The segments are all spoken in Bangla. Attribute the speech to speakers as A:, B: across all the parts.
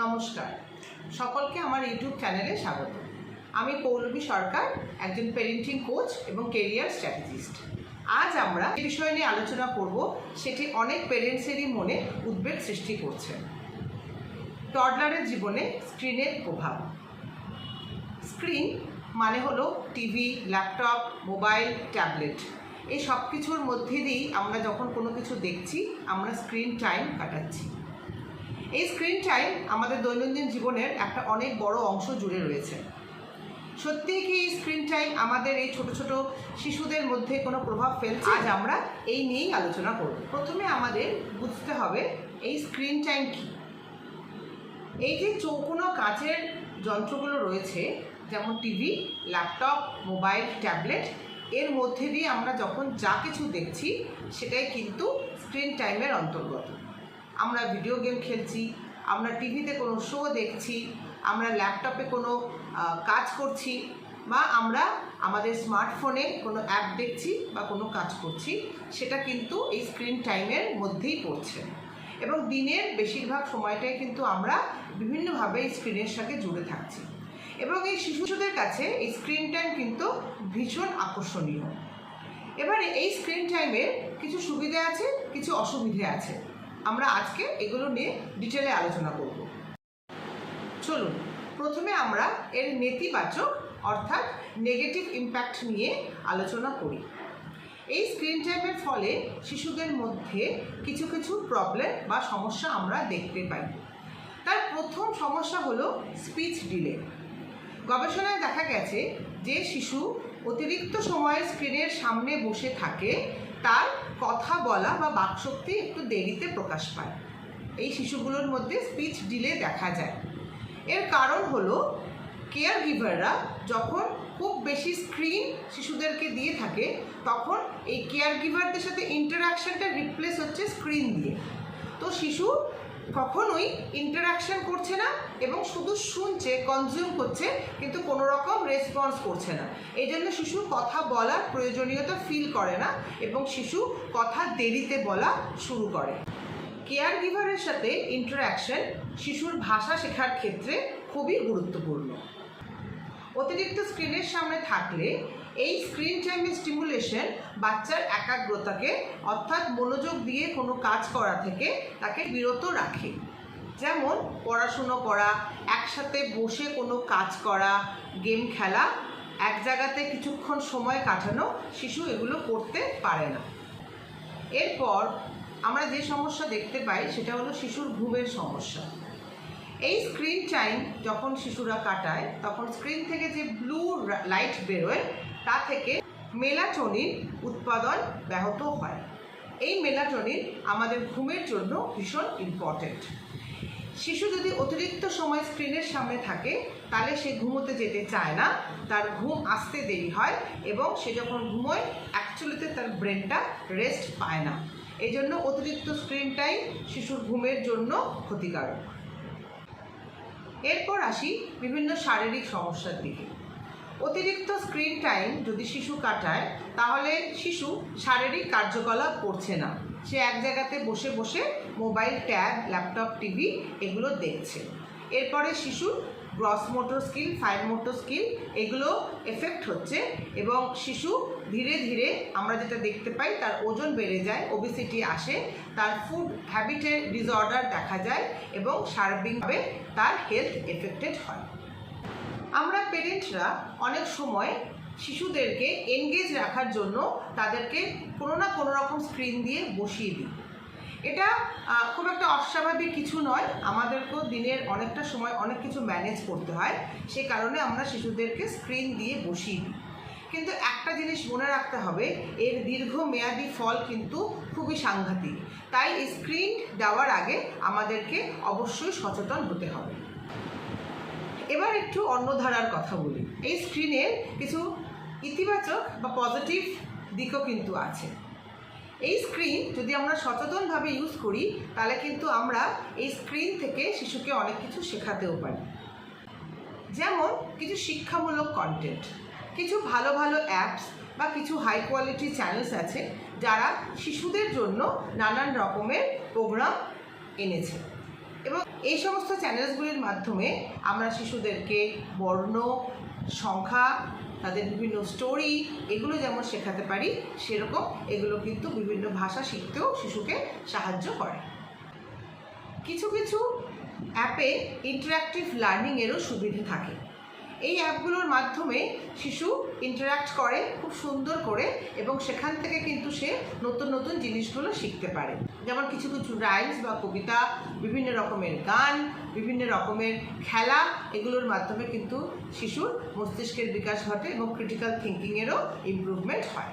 A: নমস্কার। সকলকে আমার ইউটিউব চ্যানেলে স্বাগত। আমি পৌলমী সরকার, একজন পেরেন্টিং কোচ এবং কেরিয়ার স্ট্র্যাটেজিস্ট আজ আমরা যে বিষয় নিয়ে আলোচনা করব, সেটি অনেক পেরেন্টসেরই মনে উদ্বেগ সৃষ্টি করছে। টডলারের জীবনে স্ক্রিনের প্রভাব। স্ক্রিন মানে হলো টিভি ল্যাপটপ মোবাইল ট্যাবলেট এই সব কিছুর মধ্যে দিয়েই আমরা যখন কোনো কিছু দেখছি, আমরা স্ক্রিন টাইম কাটাচ্ছি। এই স্ক্রিন টাইম আমাদের দৈনন্দিন জীবনের একটা অনেক বড় অংশ জুড়ে রয়েছে। সত্যিই কি এই স্ক্রিন টাইম আমাদের এই ছোট ছোট শিশুদের মধ্যে কোনো প্রভাব ফেলছে? আজ আমরা এই নিয়েই আলোচনা করব। প্রথমে আমাদের বুঝতে হবে এই স্ক্রিন টাইম কি? এই যে চৌকোনো কাচের যন্ত্রগুলো রয়েছে, যেমন টিভি ল্যাপটপ মোবাইল ট্যাবলেট এর মধ্যে দিয়ে আমরা যখন যা কিছু দেখছি, সেটাই কিন্তু স্ক্রিন টাইমের অন্তর্গত। আমরা ভিডিও গেম খেলছি, আমরা টিভিতে কোনো শো দেখছি, আমরা ল্যাপটপে কোনো কাজ করছি বা আমরা আমাদের স্মার্টফোনে কোনো অ্যাপ দেখছি বা কোনো কাজ করছি, সেটা কিন্তু এই স্ক্রিন টাইমের মধ্যেই পড়ছে। এবং দিনের বেশিরভাগ সময়টাই কিন্তু আমরা বিভিন্নভাবে এই স্ক্রিনের সাথে জুড়ে থাকছি। এবং এই শিশুদের কাছে এই স্ক্রিন টাইম কিন্তু ভীষণ আকর্ষণীয়। এবারে এই স্ক্রিন টাইমের কিছু সুবিধা আছে, কিছু অসুবিধে আছে। আমরা আজকে এগুলো নিয়ে ডিটেলে আলোচনা করব। চলুন, প্রথমে আমরা এর নেতিবাচক অর্থাৎ নেগেটিভ ইম্প্যাক্ট নিয়ে আলোচনা করি। এই স্ক্রিন টাইমের ফলে শিশুদের মধ্যে কিছু কিছু প্রবলেম বা সমস্যা আমরা দেখতে পাই। তার প্রথম সমস্যা হলো স্পিচ ডিলে গবেষণায় দেখা গেছে যে শিশু অতিরিক্ত সময় স্ক্রিনের সামনে বসে থাকে, তার কথা বলা বা বাকশক্তি একটু দেরিতে প্রকাশ পায়। এই শিশুগুলোর মধ্যে স্পিচ ডিলে দেখা যায়। এর কারণ হলো কেয়ার গিভাররা যখন খুব বেশি স্ক্রিন শিশুদেরকে দিয়ে থাকে, তখন এই কেয়ার গিভারদের সাথে ইন্টারাকশানটা রিপ্লেস হচ্ছে স্ক্রিন দিয়ে। তো শিশু কখনোই ইন্টারাকশন করছে না এবং শুধু শুনছে কনজিউম করছে, কিন্তু কোনো রকম রেসপন্স করছে না। এই জন্য শিশু কথা বলার প্রয়োজনীয়তা ফিল করে না এবং শিশু কথা দেরিতে বলা শুরু করে। কেয়ার গিভারের সাথে ইন্টারাকশন শিশুর ভাষা শেখার ক্ষেত্রে খুবই গুরুত্বপূর্ণ। অতিরিক্ত স্ক্রিনের সামনে থাকলে এই স্ক্রিন টাইমের স্টিমুলেশন বাচ্চার একাগ্রতাকে, অর্থাৎ মনোযোগ দিয়ে কোনো কাজ করা থেকে তাকে বিরত রাখে। যেমন পড়াশুনো করা, একসাথে বসে কোনো কাজ করা গেম খেলা, এক জায়গাতে কিছুক্ষণ সময় কাটানো, শিশু এগুলো করতে পারে না। এরপর আমরা যে সমস্যা দেখতে পাই সেটা হলো শিশুর ঘুমের সমস্যা। এই স্ক্রিন টাইম যখন শিশুরা কাটায়, তখন স্ক্রিন থেকে যে ব্লু লাইট বেরোয় তা থেকে মেলাটোনিন উৎপাদন ব্যাহত হয়। এই মেলাটোনিন আমাদের ঘুমের জন্য ভীষণ ইম্পর্ট্যান্ট শিশু যদি অতিরিক্ত সময় স্ক্রিনের সামনে থাকে, তাহলে সে ঘুমোতে যেতে চায় না। তার ঘুম আসতে দেরি হয় এবং সে যখন ঘুমোয় অ্যাকচুয়ালিতে তার ব্রেনটা রেস্ট পায় না। এই জন্য অতিরিক্ত স্ক্রিন টাইম শিশুর ঘুমের জন্য ক্ষতিকারক। এরপর আসি বিভিন্ন শারীরিক সমস্যার দিকে। অতিরিক্ত স্ক্রিন টাইম যদি শিশু কাটায়, তাহলে শিশু শারীরিক কার্যকলাপ করছে না। সে এক জায়গাতে বসে বসে মোবাইল, ট্যাব, ল্যাপটপ, টিভি এগুলো দেখছে। এরপরে শিশুর gross motor skill, fine motor skill এগুলো এফেক্ট হচ্ছে এবং শিশু ধীরে ধীরে আমরা যেটা দেখতে পাই, তার ওজন বেড়ে যায় ওবিসিটি আসে, তার ফুড হ্যাবিটের ডিসঅর্ডার দেখা যায় এবং সার্বিকভাবে তার হেলথ এফেক্টেড হয়। আমরা পেরেন্টরা অনেক সময় শিশুদেরকে এনগেজ রাখার জন্য তাদেরকে কোনো না কোনো রকম স্ক্রিন দিয়ে বসিয়ে দিই। এটা খুব একটা অস্বাভাবিক কিছু নয়। আমাদেরকেও দিনের অনেকটা সময় অনেক কিছু ম্যানেজ করতে হয়। সে কারণে আমরা শিশুদেরকে স্ক্রিন দিয়ে বসিয়ে দিই। কিন্তু একটা জিনিস মনে রাখতে হবে, এর দীর্ঘমেয়াদী ফল কিন্তু খুবই সাংঘাতিক। তাই স্ক্রিন দেওয়ার আগে আমাদেরকে অবশ্যই সচেতন হতে হবে। এবার একটু অন্য ধারার কথা বলি। এই স্ক্রিনের কিছু ইতিবাচক বা পজিটিভ দিকও কিন্তু আছে। এই স্ক্রিন যদি আমরা সচেতনভাবে ইউজ করি, তাহলে কিন্তু আমরা এই স্ক্রিন থেকে শিশুকে অনেক কিছু শেখাতেও পারি। যেমন কিছু শিক্ষামূলক কন্টেন্ট কিছু ভালো ভালো অ্যাপস বা কিছু হাই কোয়ালিটি চ্যানেলস আছে, যারা শিশুদের জন্য নানান রকমের প্রোগ্রাম এনেছে। এবং এই সমস্ত চ্যানেলসগুলির মাধ্যমে আমরা শিশুদেরকে বর্ণ, সংখ্যা, তাদের বিভিন্ন স্টোরি এগুলো যেমন শেখাতে পারি, সেরকম এগুলো কিন্তু বিভিন্ন ভাষা শিখতেও শিশুকে সাহায্য করে। কিছু কিছু অ্যাপে ইন্টারাক্টিভ লার্নিংয়েরও সুবিধে থাকে। এই অ্যাপগুলোর মাধ্যমে শিশু ইন্টারাক্ট করে খুব সুন্দর করে এবং সেখান থেকে কিন্তু সে নতুন নতুন জিনিসগুলো শিখতে পারে। যেমন কিছু কিছু রাইমস বা কবিতা, বিভিন্ন রকমের গান, বিভিন্ন রকমের খেলা, এগুলোর মাধ্যমে কিন্তু শিশুর মস্তিষ্কের বিকাশ ঘটে এবং ক্রিটিক্যাল থিঙ্কিংয়েরও ইমপ্রুভমেন্ট হয়।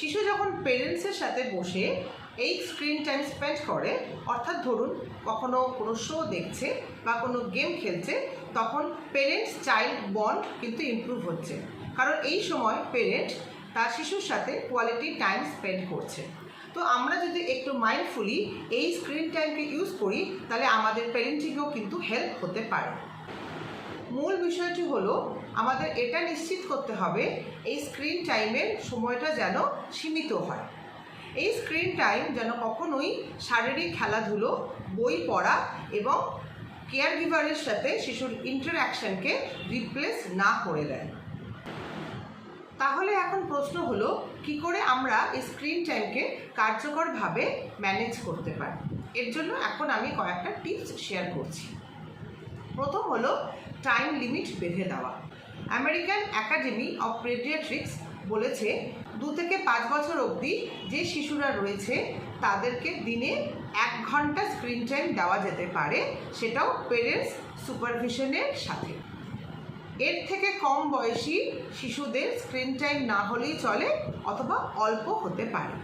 A: শিশু যখন পেরেন্টসের সাথে বসে এই স্ক্রিন টাইম স্পেন্ড করে, অর্থাৎ ধরুন কখনো কোনো শো দেখছে বা কোনো গেম খেলছে, তখন পেরেন্টস চাইল্ড বন্ড কিন্তু ইমপ্রুভ হচ্ছে। কারণ এই সময় পেরেন্ট তার শিশুর সাথে কোয়ালিটি টাইম স্পেন্ড করছে। তো আমরা যদি একটু মাইন্ডফুলি এই স্ক্রিন টাইমকে ইউজ করি, তাহলে আমাদের পেরেন্টিংয়েও কিন্তু হেল্প হতে পারে। মূল বিষয়টি হলো, আমাদের এটা নিশ্চিত করতে হবে, এই স্ক্রিন টাইমের সময়টা যেন সীমিত হয়। এই স্ক্রিন টাইম যেন কখনোই শারীরিক খেলাধুলো, বই পড়া এবং কেয়ার গিভারের সাথে শিশুর ইন্টারাকশনকে রিপ্লেস না করে দেয়। তাহলে এখন প্রশ্ন হলো, কি করে আমরা এই স্ক্রিন টাইমকে কার্যকরভাবে ম্যানেজ করতে পারি? এর জন্য এখন আমি কয়েকটা টিপস শেয়ার করছি। প্রথম হলো টাইম লিমিট বেঁধে দেওয়া। আমেরিকান একাডেমি অফ পেডিয়াট্রিক্স বলেছে, দু থেকে পাঁচ বছর অবধি যে শিশুরা রয়েছে, তাদেরকে দিনে এক ঘণ্টা স্ক্রিন টাইম দেওয়া যেতে পারে, সেটাও পেরেন্টস সুপারভিশনের সাথে। এর থেকে কম বয়সী শিশুদের স্ক্রিন টাইম না হলেই চলে, অথবা অল্প হতে পারে।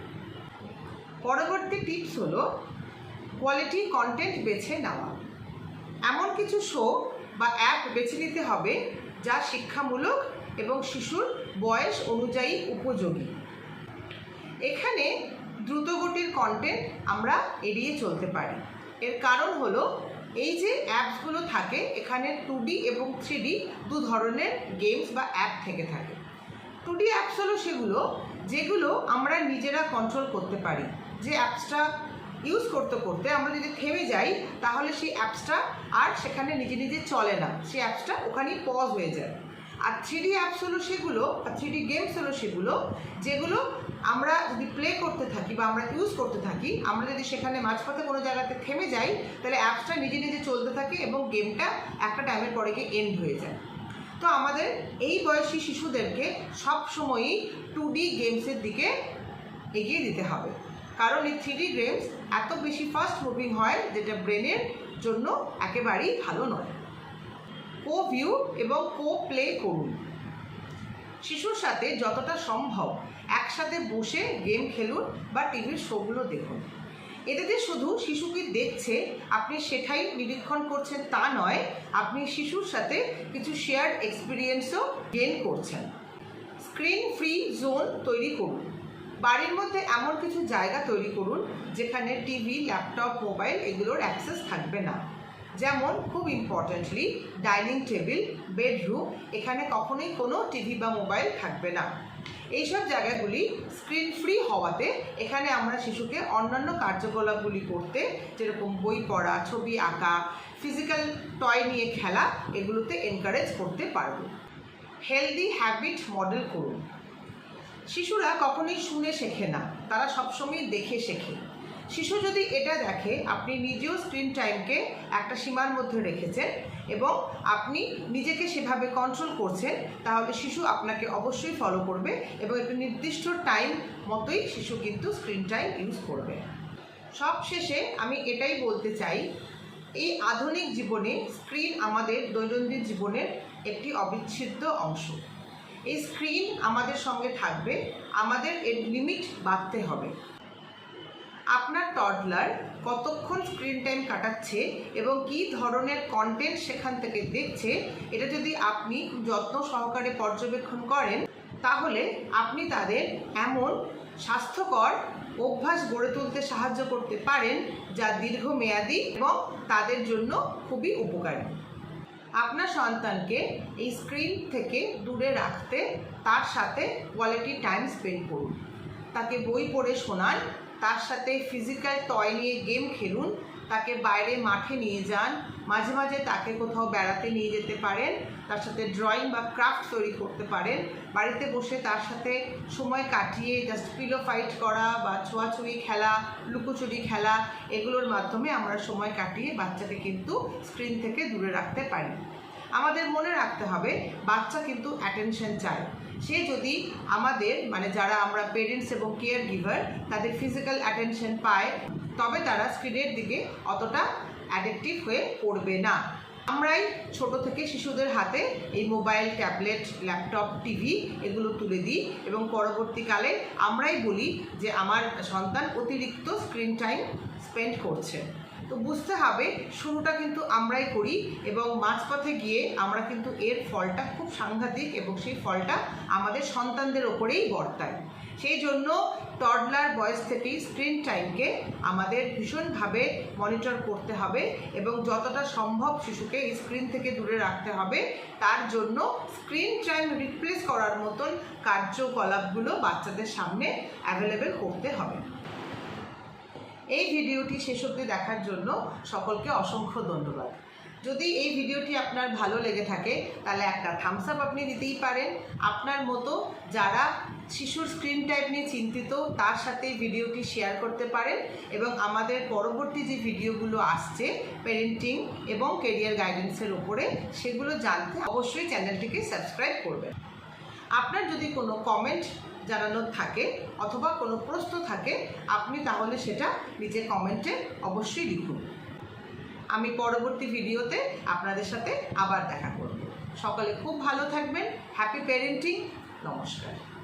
A: পরবর্তী টিপস হলো কোয়ালিটি কন্টেন্ট বেছে নেওয়া। এমন কিছু শো বা অ্যাপ বেছে নিতে হবে যা শিক্ষামূলক এবং শিশুর বয়স অনুযায়ী উপযোগী। এখানে দ্রুতগতির কন্টেন্ট আমরা এড়িয়ে চলতে পারি। এর কারণ হলো, এই যে অ্যাপসগুলো থাকে, এখানে টু এবং থ্রি দু ধরনের গেমস বা অ্যাপ থেকে থাকে। টু ডি অ্যাপস হলো সেগুলো যেগুলো আমরা নিজেরা কন্ট্রোল করতে পারি। যে অ্যাপসটা ইউজ করতে করতে আমরা যদি থেমে যাই, তাহলে সেই অ্যাপসটা আর সেখানে নিজে নিজে চলে না। সেই অ্যাপসটা ওখানেই পজ হয়ে যায়। আর থ্রি অ্যাপস হলো সেগুলো, আর থ্রি গেমস হলো সেগুলো, যেগুলো আমরা যদি প্লে করতে থাকি বা আমরা ইউজ করতে থাকি, আমরা যদি সেখানে মাঝপথে কোনো জায়গাতে থেমে যাই, তাহলে অ্যাপসটা নিজে নিজে চলতে থাকে এবং গেমটা একটা টাইমের পরে গিয়ে এন্ড হয়ে যায়। তো আমাদের এই বয়সী শিশুদেরকে সব সময়ই টু ডি গেমসের দিকে এগিয়ে দিতে হবে। কারণ এই থ্রি গেমস এত বেশি ফাস্ট মুভিং হয়, যেটা ব্রেনের জন্য একেবারেই ভালো নয়। কো ভিউ এবং কো প্লে করুন। শিশুর সাথে যতটা সম্ভব একসাথে বসে গেম খেলুন বা টিভির শোগুলো দেখুন। এতে যে শুধু শিশু কি দেখছে, আপনি সেটাই নিরীক্ষণ করছেন তা নয়, আপনি শিশুর সাথে কিছু শেয়ার্ড এক্সপিরিয়েন্সও গেন করছেন। স্ক্রিন ফ্রি জোন তৈরি করুন। বাড়ির মধ্যে এমন কিছু জায়গা তৈরি করুন, যেখানে টিভি ল্যাপটপ মোবাইল এগুলোর অ্যাক্সেস থাকবে না। যেমন খুব ইম্পর্ট্যান্টলি ডাইনিং টেবিল বেডরুম এখানে কখনোই কোনো টিভি বা মোবাইল থাকবে না। এইসব জায়গাগুলি স্ক্রিন ফ্রি হওয়াতে এখানে আমরা শিশুকে অন্যান্য কার্যকলাপগুলি করতে, যেরকম বই পড়া, ছবি আঁকা ফিজিক্যাল টয় নিয়ে খেলা, এগুলোতে এনকারেজ করতে পারব। হেলদি হ্যাবিট মডেল করুন। শিশুরা কখনোই শুনে শেখে না, তারা সবসময় দেখে শেখে। শিশু যদি এটা দেখে, আপনি নিজেও স্ক্রিন টাইমকে একটা সীমার মধ্যে রেখেছেন এবং আপনি নিজেকে সেভাবে কন্ট্রোল করছেন, তাহলে শিশু আপনাকে অবশ্যই ফলো করবে এবং একটা নির্দিষ্ট টাইম মতোই শিশু কিন্তু স্ক্রিন টাইম ইউজ করবে। সব শেষে আমি এটাই বলতে চাই, এই আধুনিক জীবনে স্ক্রিন আমাদের দৈনন্দিন জীবনের একটি অবিচ্ছেদ্য অংশ। এই স্ক্রিন আমাদের সঙ্গে থাকবে, আমাদের এর লিমিট বাড়তে হবে। আপনার টডলার কতক্ষণ স্ক্রিন টাইম কাটাচ্ছে এবং কী ধরনের কন্টেন্ট সেখান থেকে দেখছে, এটা যদি আপনি যত্ন সহকারে পর্যবেক্ষণ করেন, তাহলে আপনি তাদের এমন স্বাস্থ্যকর অভ্যাস গড়ে তুলতে সাহায্য করতে পারেন যা দীর্ঘমেয়াদী এবং তাদের জন্য খুবই উপকারী। আপনার সন্তানকে এই স্ক্রিন থেকে দূরে রাখতে তার সাথে কোয়ালিটি টাইম স্পেন্ড করুন। তাকে বই পড়ে শোনান তার সাথে ফিজিক্যাল টয় নিয়ে গেম খেলুন, তাকে বাইরে মাঠে নিয়ে যান, মাঝে মাঝে তাকে কোথাও বেড়াতে নিয়ে যেতে পারেন, তার সাথে ড্রয়িং বা ক্রাফট তৈরি করতে পারেন, বাড়িতে বসে তার সাথে সময় কাটিয়ে জাস্ট পিলো ফাইট করা বা ছোঁয়াছুঁয়ি খেলা, লুকোচুরি খেলা, এগুলোর মাধ্যমে আমরা সময় কাটিয়ে বাচ্চাকে কিন্তু স্ক্রিন থেকে দূরে রাখতে পারি। আমাদের মনে রাখতে হবে, বাচ্চা কিন্তু অ্যাটেনশন চায়। সে যদি আমাদের মানে যারা আমরা পেরেন্টস এবং কেয়ার গিভার তাদের ফিজিক্যাল অ্যাটেনশন পায়, তবে তারা স্ক্রিনের দিকে অতটা অ্যাডিকটিভ হয়ে পড়বে না। আমরাই ছোট থেকে শিশুদের হাতে এই মোবাইল ট্যাবলেট ল্যাপটপ টিভি এগুলো তুলে দিই এবং পরবর্তীকালে আমরাই বলি যে আমার সন্তান অতিরিক্ত স্ক্রিন টাইম স্পেন্ড করছে। তো বুঝতে হবে, শুরুটা কিন্তু আমরাই করি এবং মাঝপথে গিয়ে আমরা কিন্তু এর ফলটা খুব সাংঘাতিক এবং সেই ফলটা আমাদের সন্তানদের ওপরেই বর্তায়। সেই জন্য টডলার বয়স থেকেই স্ক্রিন টাইমকে আমাদের ভীষণভাবে মনিটর করতে হবে এবং যতটা সম্ভব শিশুকে স্ক্রিন থেকে দূরে রাখতে হবে। তার জন্য স্ক্রিন টাইম রিপ্লেস করার মতন কার্যকলাপগুলো বাচ্চাদের সামনে অ্যাভেলেবেল করতে হবে। এই ভিডিওটি শেষ অবধি দেখার জন্য সকলকে অসংখ্য ধন্যবাদ। যদি এই ভিডিওটি আপনার ভালো লেগে থাকে, তাহলে একটা থামস আপ আপনি দিতেই পারেন। আপনার মতো যারা শিশুর স্ক্রিন টাইপ নিয়ে চিন্তিত, তার সাথে ভিডিওটি শেয়ার করতে পারেন এবং আমাদের পরবর্তী যে ভিডিওগুলো আসছে পেরেন্টিং এবং কেরিয়ার গাইডেন্সের উপরে, সেগুলো জানতে অবশ্যই চ্যানেলটিকে সাবস্ক্রাইব করবেন। আপনার যদি কোনো কমেন্ট জানানোর থাকে অথবা কোনো প্রশ্ন থাকে, আপনি তাহলে সেটা নিজে কমেন্টে অবশ্যই লিখুন। আমি পরবর্তী ভিডিওতে আপনাদের সাথে আবার দেখা করব। সকলে খুব ভালো থাকবেন। হ্যাপি প্যারেন্টিং নমস্কার।